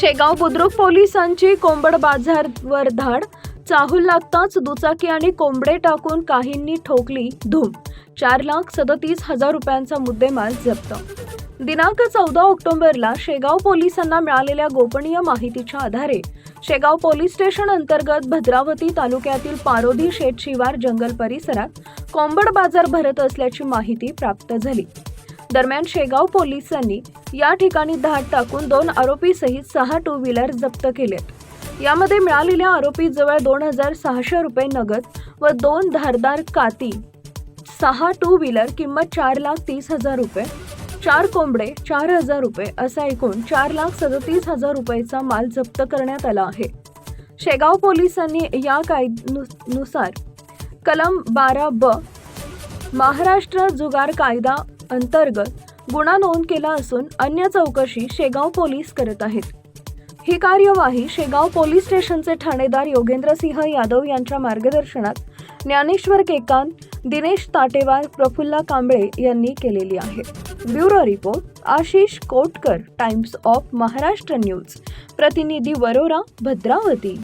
शेगाव बुद्रुक पोलिसांची कोंबड बाजारवर धाड चाहूल लागताच दुचाकी आणि कोंबडे टाकून काहींनी ठोकली धूम. चार लाख सदतीस हजार रुपयांचा मुद्देमाल जप्त. दिनांक चौदा ऑक्टोबरला शेगाव पोलिसांना मिळालेल्या गोपनीय माहितीच्या आधारे शेगाव पोलीस स्टेशन अंतर्गत भद्रावती तालुक्यातील पारोधी शेतशिवार जंगल परिसरात कोंबड बाजार भरत असल्याची माहिती प्राप्त झाली. दरम्यान शेगाव पोलिसांनी या ठिकाणी धाड टाकून दोन आरोपी सहित सहा टू व्हीलर जप्त केलेत. यामध्ये मिळालेल्या आरोपीजवळ दोन हजार सहाशे रुपये नगद व दोन धारदार काती. सहा टू व्हीलर किंमत चार लाख तीस हजार रुपये चार कोंबडे चार हजार रुपये असा एकूण चार लाख सदतीस हजार रुपयेचा माल जप्त करण्यात आला आहे. शेगाव पोलिसांनी या कायद्यानुसार कलम बारा ब महाराष्ट्र जुगार कायदा अंतर्गत गुन्हा नोंद केला असून अन्य चौकशी शेगाव पोलीस करत आहेत. ही कार्यवाही शेगाव पोलीस स्टेशनचे ठाणेदार योगेंद्रसिंह यादव यांच्या मार्गदर्शनात ज्ञानेश्वर केकांत दिनेश ताटेवार प्रफुल्ला कांबळे यांनी केलेली आहे. Bureau report Ashish Kotkar Times of Maharashtra news. प्रतिनिधी वरोरा भद्रावती.